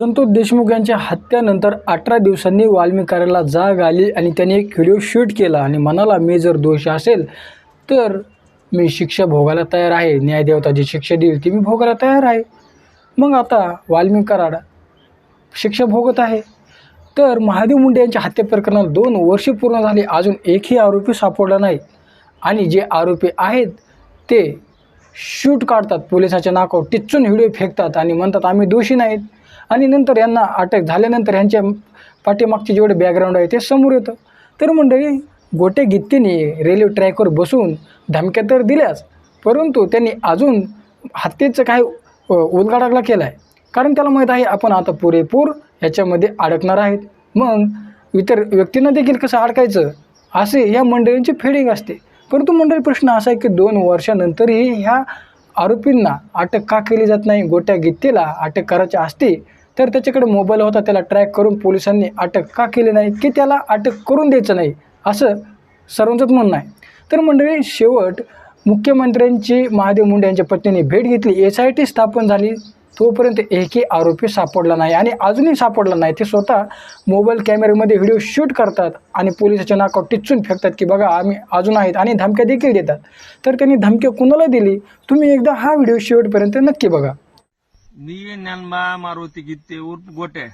संतोष देशमुख यांच्या हत्यानंतर अठरा दिवसांनी वाल्मिकाराला जाग आली आणि त्याने एक व्हिडिओ शूट केला आणि म्हणाला मी जर दोष असेल तर मी शिक्षा भोगायला तयार आहे. न्यायदेवता जी शिक्षा देईल ती मी भोगायला तयार आहे. मग आता वाल्मिकाराड शिक्षा भोगत आहे. तर महादेव मुंडे यांच्या हत्येप्रकरणात दोन वर्षे पूर्ण झाली. अजून एकही आरोपी सापडला नाही. आणि जे आरोपी आहेत ते शूट काढतात पोलिसाच्या नाकावर टिच्चून व्हिडिओ फेकतात आणि म्हणतात आम्ही दोषी नाहीत. आणि नंतर यांना अटक झाल्यानंतर यांच्या पाठीमागचे जेवढे बॅकग्राऊंड आहे ते समोर येतं. तर मंडळी गोटे गित्तीने रेल्वे ट्रॅकवर बसून धमक्या तर दिल्याच परंतु त्यांनी अजून हत्येचं काय उलगाडागला केला आहे कारण त्याला माहीत आहे आपण आता पुरेपूर ह्याच्यामध्ये अडकणार आहेत. मग इतर व्यक्तींना देखील कसं अडकायचं? असे या मंडळींची फेडिंग असते. परंतु मंडळी प्रश्न असा आहे की दोन वर्षानंतरही ह्या आरोपींना अटक का केली जात नाही? गोट्या गित्तीला अटक करायची असते तर त्याच्याकडे मोबाईल होता त्याला ट्रॅक करून पोलिसांनी अटक का केली नाही की त्याला अटक करून द्यायचं नाही असं सर्वांचंच म्हणणं आहे. तर मंडळी शेवट मुख्यमंत्र्यांची महादेव मुंडे यांच्या पत्नीने भेट घेतली. एस आय टी स्थापन झाली. तोपर्यंत एकही आरोपी सापडला नाही आणि अजूनही सापडला नाही. ते स्वतः मोबाईल कॅमेऱ्यामध्ये व्हिडिओ शूट करतात आणि पोलिसाच्या नाकावर टिचून फेकतात की बघा आम्ही अजून आहेत आणि धमक्या देखील देतात. तर त्यांनी धमक्या कुणाला दिली? तुम्ही एकदा हा व्हिडिओ शेवटपर्यंत नक्की बघा. मी ज्ञानबा मारुती गीते उर्फ गोटे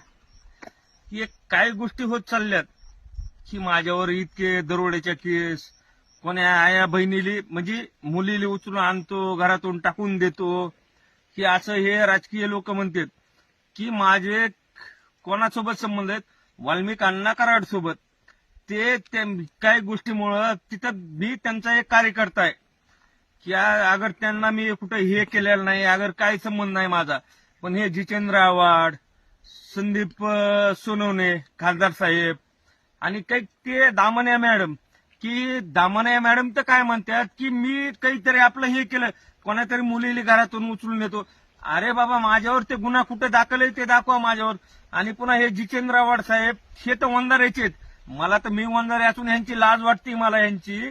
हे काही गोष्टी होत चालल्यात की माझ्यावर इतके दरोड्याच्या केस कोण्या आया बहिणीली म्हणजे मुलीली उचलून आणतो घरातून टाकून देतो की असं हे राजकीय लोक म्हणतात की माझे कोणासोबत संबंध आहेत? वाल्मिक अण्णा कराड सोबत ते त्या काही गोष्टीमुळं तिथं मी त्यांचा एक कार्यकर्ता आहे. की आ- अगर त्यांना मी कुठं हे केलेलं नाही अगर काय संबंध नाही माझा. पण हे जितेंद्र आव्हाड संदीप सोनवणे खासदार साहेब आणि काही ते दामण्या मॅडम की दामण्या मॅडम तर काय म्हणतात की मी काहीतरी आपलं हे केलं कोणातरी मुलीला घरातून उचलून येतो अरे बाबा माझ्यावर ते गुन्हा कुठे दाखल आहे ते दाखवा माझ्यावर. आणि पुन्हा हे जितेंद्र आव्हाड साहेब हे तर वंदाऱ्याचे आहेत. मला तर मी वंदारे असून यांची लाज वाटते मला यांची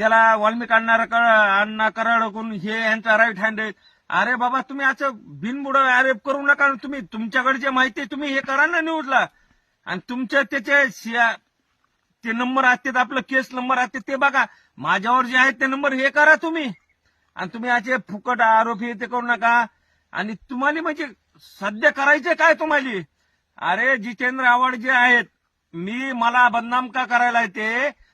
त्याला वाल्मिक अण्णा अण्णा कराडकून हे यांचा राईट हँड आहे. अरे बाबा तुम्ही असं बिनबुड अरे करू नका तुम्ही. तुमच्याकडे जे माहिती तुम्ही हे करा ना न्यूजला आणि तुमच्या त्याचे ते नंबर असतात आपलं केस नंबर असते ते बघा. माझ्यावर जे आहेत ते नंबर हे करा तुम्ही. आणि तुम्ही असे फुकट आरोप हे ते करू नका. आणि तुम्हाला म्हणजे सध्या करायचे काय तुम्हाला? अरे जितेंद्र आव्हाड जे आहेत मी मला बदनाम का करायला येते?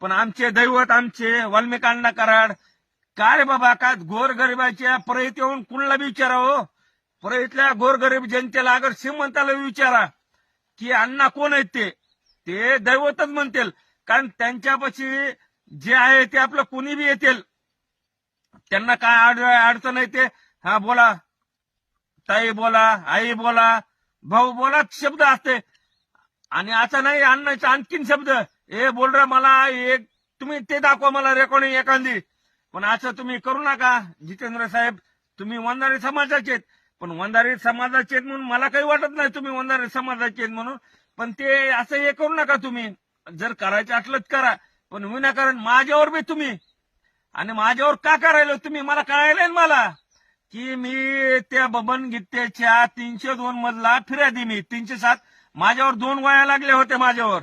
पण आमचे दैवत आमचे वाल्मिकांना कराड काय रे बाबा का गोरगरिबाच्या परळीत येऊन कुणाला बी विचारा हो परळीतल्या गोरगरीब जनतेला अगर श्रीमंताला विचारा की अण्णा कोण आहेत ते? ते दैवतच म्हणतील. कारण त्यांच्यापाशी जे आहे ते आपलं कुणी बी येतील. त्यांना काय अडचण येते ते? हा बोला. ताई बोला आई बोला भाऊ बोला शब्द असते. आणि असं नाही अण्णाचे आणखीन शब्द. ए बोल रे मला एक तुम्ही ते दाखवा मला रेकॉर्डिंग एखादी. पण असं तुम्ही करू नका जितेंद्र साहेब. तुम्ही वंदारी समाजाचे पण वंदारी समाजाचे म्हणून मला काही वाटत नाही तुम्ही वंदारी समाजाचे म्हणून. पण ते असं हे करू नका तुम्ही. जर करायचं असलं करा पण विनाकारण माझ्यावर बी तुम्ही. आणि माझ्यावर का करायला तुम्ही? मला कळायला ना मला. की मी त्या बबन गीतेच्या तीनशे दोन मधला फिर्यादी मी तीनशे सात. माझ्यावर दोन वया लागल्या होत्या माझ्यावर.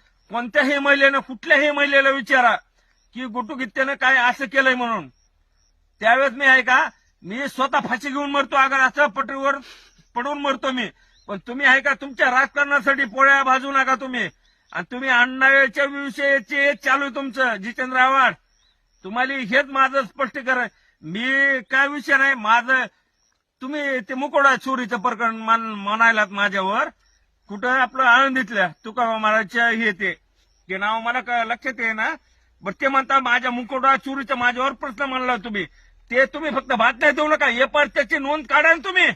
कोणत्याही महिलेनं कुठल्याही महिलेला विचारा की गुटू गित्त्यानं काय असं केलंय म्हणून. त्यावेळेस मी आहे का मी स्वतः फाशी घेऊन मरतो अगर असं पटरीवर पडून मरतो मी. पण तुम्ही आहे का तुमच्या राजकारणासाठी पोळ्या भाजू नका तुम्ही. आणि तुम्ही अण्णाच्या विषयीचे चालू आहे तुमचं जितेंद्र आव्हाड. तुम्हाला हेच माझं स्पष्टीकरण. मी काय विषय नाही माझं तुम्ही ते मुकोडा चोरीचं प्रकरण मान म्हणायलात माझ्यावर. कुठं आपलं आळंदीतल्या तुका महाराजच्या हे ते. ते नाव मला लक्षात आहे ना बरं ते म्हणता माझ्या मुकोडा चुरीचा माझ्यावर प्रश्न मांडला तुम्ही. ते तुम्ही फक्त बातम्या देऊ नका. हे पर त्याची नोंद काढा ना तुम्ही.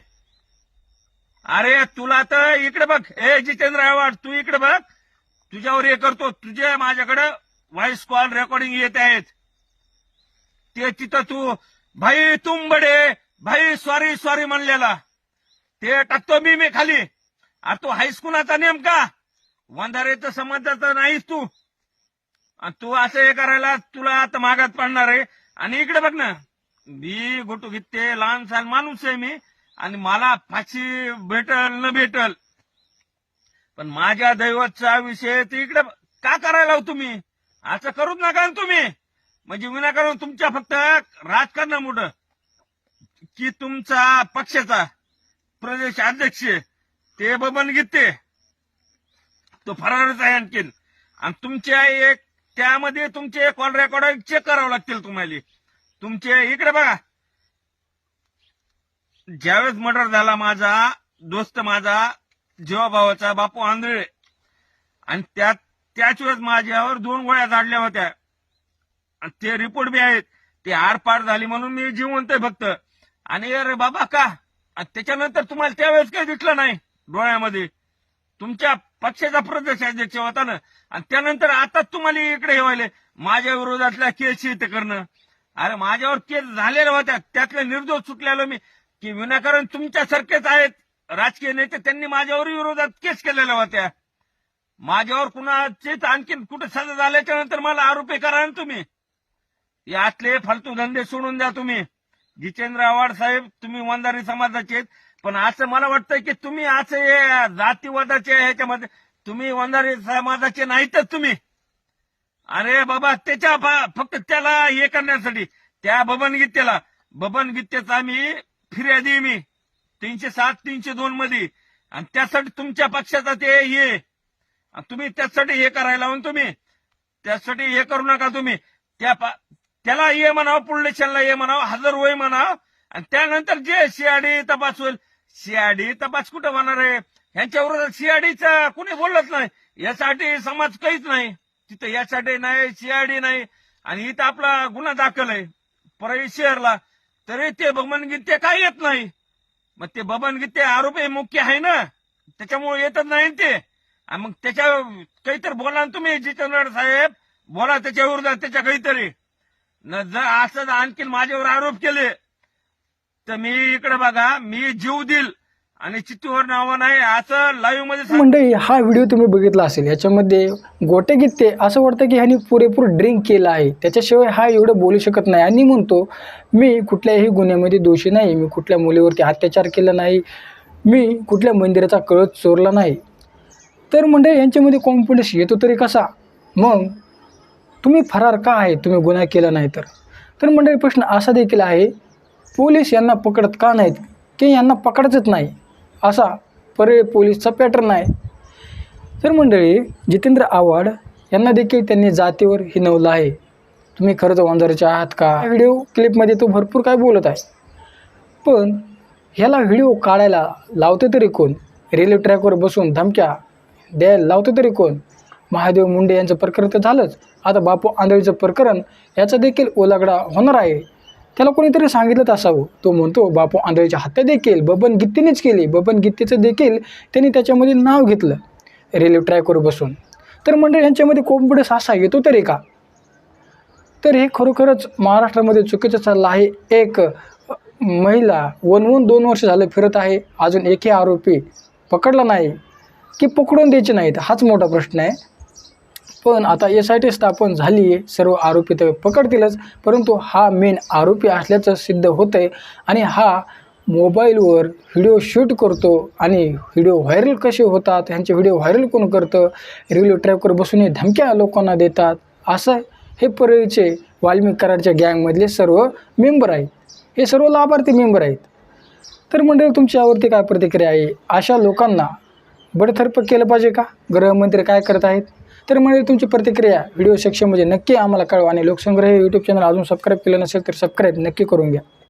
अरे तुला तर इकडे बघ. ए जितेंद्र आव्हाड तू इकडे बघ. तुझ्यावर हे करतो. तुझे माझ्याकडे व्हॉइस कॉल रेकॉर्डिंग येत आहेत. ते तिथं तू भाई तुम बडे भाई सॉरी सॉरी म्हणलेला. ते टाकतो मी मी खाली. अरे तू हायस्कुनाचा नेमका वंधारेचं समाजाचा नाहीस तू. आणि तू असं हे करायला तुला आता मागात पडणार आहे. आणि इकडे बघ ना मी गोटू घेते लहान सहान माणूस आहे मी. आणि मला फाशी भेटल न भेटल. पण माझ्या दैवतचा विषय ते इकडे का करायला हो तुम्ही असं करूच नका तुम्ही. म्हणजे विनाकारण तुमच्या फक्त राजकारणामुळं. की तुमचा पक्षाचा प्रदेश अध्यक्ष ते बबन गीते. तो फरारच आहे आणखीन. आणि तुमच्या एक त्यामध्ये तुमचे कॉल रेकॉर्ड चेक करावं लागतील तुम्हाला. तुमचे इकडे बघा. ज्यावेळेस मर्डर झाला माझा दोस्त माझा जीवाभावाचा बापू आंधळे. आणि त्यात त्याच वेळेस माझ्यावर दोन गोळ्या झाडल्या होत्या. आणि ते रिपोर्ट बी आहेत. ते आरपार झाली म्हणून मी जिवंत आहे फक्त. आणि अरे बाबा का? त्याच्यानंतर तुम्हाला त्यावेळेस काही दिसलं नाही डोळ्यामध्ये. तुमच्या पक्षाचा प्रदेश अध्यक्ष होता ना आणि त्यानंतर आता तुम्हाला इकडे हे व्हायले माझ्या विरोधातल्या केस ते करणं. अरे माझ्यावर केस झालेल्या होत्या त्यातले निर्दोष सुटलेलो मी. की विनाकारण तुमच्यासारखेच आहेत राजकीय नेते त्यांनी माझ्यावर विरोधात केस केलेल्या होत्या. माझ्यावर कुणाचेच आणखीन कुठे सजा झाल्याच्यानंतर मला आरोपी करा ना तुम्ही. यातले फालतू धंदे सोडून द्या तुम्ही. जितेंद्र आव्हाड साहेब तुम्ही वंदारी समाजाचे आहेत. पण असं मला वाटतं की तुम्ही असं हे जातीवादाचे ह्याच्यामध्ये. तुम्ही वंजारी समाजाचे नाहीतच तुम्ही. अरे बाबा त्याच्या फक्त त्याला हे करण्यासाठी त्या बबन गीतेला बबन गीतेचा मी फिर्यादी मी. तीनशे सात तीनशे दोन मध्ये. आणि त्यासाठी तुमच्या पक्षाचा ते हे. आणि तुम्ही त्यासाठी हे करायला म्हणून तुम्ही. त्यासाठी हे करू नका तुम्ही. त्या त्याला ये म्हणावं पुढलेशनला ये म्हणावं हजर होय म्हणावं. आणि त्यानंतर जे सीआयडी तपास होईल सीआयडी तपास कुठं होणार आहे? यांच्या विरोधात सीआयडीचा कुणी बोललंच नाही? यासाठी समाज काहीच नाही. तिथं यासाठी नाही सीआयडी नाही. आणि इथं आपला गुन्हा दाखल आहे. परळी शहरला. तरी ते बबन गीते काय येत नाही? मग ते बबनगीते आरोपी मुख्य आहे ना? त्याच्यामुळे येतच नाही ते. मग त्याच्या काहीतरी बोला ना तुम्ही जितेंद्र साहेब. बोला त्याच्या विरोधात त्याच्या काहीतरी. न जर असं आणखीन माझ्यावर आरोप केले. तर मी इकडे बघा मी जीव देईल आणि चित्तूवर नावं नाही असं लाईव्हमध्ये मंडळी हा व्हिडिओ तुम्ही बघितला असेल याच्यामध्ये गोटे गीते असं वाटतं की ह्यानी पुरेपूर ड्रिंक केलं आहे. त्याच्याशिवाय हा एवढं बोलू शकत नाही. आणि म्हणतो मी कुठल्याही गुन्ह्यामध्ये दोषी नाही. मी कुठल्या मुलीवरती अत्याचार केला नाही. मी कुठल्या मंदिराचा कळत चोरला नाही. तर मंडळी यांच्यामध्ये कॉन्फिडन्स येतो तरी कसा? मग तुम्ही फरार का आहे? तुम्ही गुन्हा केला नाही तर. तर मंडळी प्रश्न असा देखील आहे पोलीस यांना पकडत का नाहीत? की यांना पकडतच नाही. असा परळे पोलीसचा पॅटर्न आहे. तर मंडळी जितेंद्र आव्हाड यांना देखील त्यांनी जातीवर हिनवलं आहे. तुम्ही खरंच वंजाराचे आहात का? व्हिडिओ क्लिपमध्ये तो भरपूर काय बोलत आहे. पण ह्याला व्हिडिओ काढायला लावते तरी कोण? रेल्वे ट्रॅकवर बसून धमक्या द्यायला लावते तरी कोण? महादेव मुंडे यांचं प्रकरण तर झालंच. आता बापू आंधळीचं प्रकरण याचा देखील ओलागडा होणार आहे. त्याला कोणीतरी सांगितलं असावं. तो म्हणतो बापू आंधळीची हत्या देखील बबन गित्तीनेच केली. बबन गित्तीचं देखील त्यांनी त्याच्यामध्ये नाव घेतलं. रेल्वे ट्रॅकवर बसून. तर मंडळी यांच्यामध्ये कॉन्फिडन्स असा येतो तरी का? तर हे खरोखरच महाराष्ट्रामध्ये चुकीचं चाललं आहे. एक महिला वनवून दोन वर्ष झालं फिरत आहे. अजून एकही आरोपी पकडला नाही की पकडून द्यायचे नाहीत. हाच मोठा प्रश्न आहे. पण आता एस आय टी स्थापन झाली आहे. सर्व आरोपी तर पकडतीलच परंतु हा मेन आरोपी असल्याचं सिद्ध होतं आहे आणि हा मोबाईलवर व्हिडिओ शूट करतो आणि व्हिडिओ व्हायरल कसे होतात ह्यांचे व्हिडिओ व्हायरल कोण करतं रेल्वे ट्रॅकवर बसून हे धमक्या लोकांना देतात असं हे परळीचे वाल्मिक कराडच्या गँगमधले सर्व मेंबर आहेत. हे सर्व लाभार्थी मेंबर आहेत. तर मंडळी तुमच्यावरती काय प्रतिक्रिया आहे? अशा लोकांना बडतर्फ केलं पाहिजे का? गृहमंत्री काय करत आहेत? तर म्हणजे तुमची प्रतिक्रिया व्हिडिओ सेक्शनमध्ये नक्की आम्हाला कळवा आणि लोकसंग्रह हे यूट्यूब चॅनल अजून सबस्क्राईब केलं नसेल तर सबस्क्राईब नक्की करून घ्या.